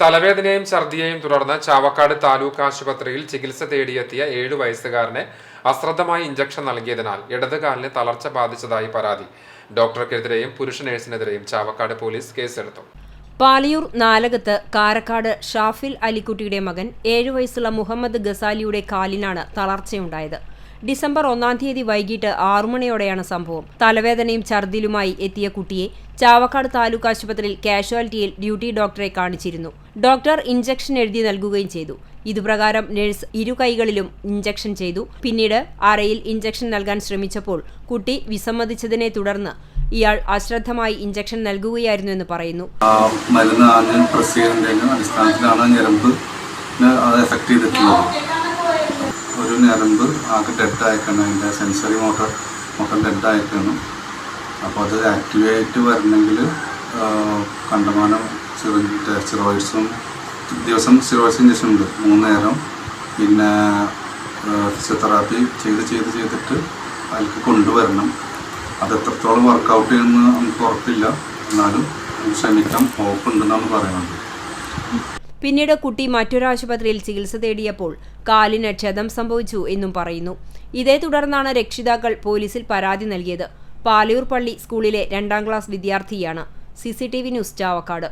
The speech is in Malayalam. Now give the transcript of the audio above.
തലവേദനയും ഛർദിയെയും തുടർന്ന് ചാവക്കാട് താലൂക്ക് ആശുപത്രിയിൽ ചികിത്സ തേടിയെത്തിയ ഏഴു വയസ്സുകാരനെ അശ്രദ്ധമായി ഇഞ്ചക്ഷൻ നൽകിയതിനാൽ ഇടതുകാലിന് തളർച്ച ബാധിച്ചതായി പരാതി. ഡോക്ടർക്കെതിരെയും പുരുഷ നഴ്സിനെതിരെയും ചാവക്കാട് പോലീസ് കേസെടുത്തു. പാലിയൂർ നാലകത്ത് കാരക്കാട് ഷാഫിൽ അലിക്കുട്ടിയുടെ മകൻ ഏഴു വയസ്സുള്ള മുഹമ്മദ് ഗസാലിയുടെ കാലിനാണ് തളർച്ചയുണ്ടായത്. ഡിസംബർ ഒന്നാം തീയതി വൈകിട്ട് ആറുമണിയോടെയാണ് സംഭവം. തലവേദനയും ഛർദിലുമായി എത്തിയ കുട്ടിയെ ചാവക്കാട് താലൂക്ക് ആശുപത്രിയിൽ കാഷ്വാലിറ്റിയിൽ ഡ്യൂട്ടി ഡോക്ടറെ കാണിച്ചിരുന്നു. ഡോക്ടർ ഇഞ്ചക്ഷൻ എഴുതി നൽകുകയും ചെയ്തു. ഇതുപ്രകാരം നഴ്സ് ഇരു കൈകളിലും ഇഞ്ചക്ഷൻ ചെയ്തു. പിന്നീട് അറയിൽ ഇഞ്ചക്ഷൻ നൽകാൻ ശ്രമിച്ചപ്പോൾ കുട്ടി വിസമ്മതിച്ചതിനെ തുടർന്ന് ഇയാൾ അശ്രദ്ധമായി ഇഞ്ചക്ഷൻ നൽകുകയായിരുന്നു എന്ന് പറയുന്നു. മരുന്ന് ആദ്യം പ്രസ് ചെയ്യുന്നതിന്റെ അടിസ്ഥാനത്തിലാണ് ഞരമ്പ് അത് എഫക്റ്റ് ചെയ്തിട്ടുള്ളത് ഒരു ഞരമ്പ് ആകെ ഡെഡ് ആയിക്കാണ്. അതിന്റെ സെൻസറി മോട്ടർ മൊത്തം ഡെഡ് ആയിക്കാണ്. അപ്പോൾ അത് ആക്ടിവേറ്റ് വരണമെങ്കിൽ കണ്ടമാനം സിറോ സിറോയിഡ്സും ദിവസം സിറോയിഡ്സ് ഇഞ്ചക്ഷൻ ഉണ്ട്. മൂന്ന് നേരം. പിന്നെ ഫിസിയോതെറാപ്പി ചെയ്ത് ചെയ്ത് ചെയ്തിട്ട് അതിലേക്ക് കൊണ്ടുവരണം. അത് എത്രത്തോളം വർക്കൗട്ട് ചെയ്യുമെന്ന് നമുക്ക് ഉറപ്പില്ല. എന്നാലും ശ്രമിക്കാം. ശ്രമിക്കാം ഹോപ്പുണ്ടെന്നാണ് പറയുന്നത്. പിന്നീട് കുട്ടി മറ്റൊരു ആശുപത്രിയിൽ ചികിത്സ തേടിയപ്പോൾ കാലിന് ക്ഷതം സംഭവിച്ചു എന്നും പറയുന്നു. ഇതേ തുടർന്നാണ് രക്ഷിതാക്കൾ പോലീസിൽ പരാതി നൽകിയത്. പാലയൂർ പള്ളി സ്കൂളിലെ രണ്ടാം ക്ലാസ് വിദ്യാർത്ഥിയാണ്. C news Chavakkad.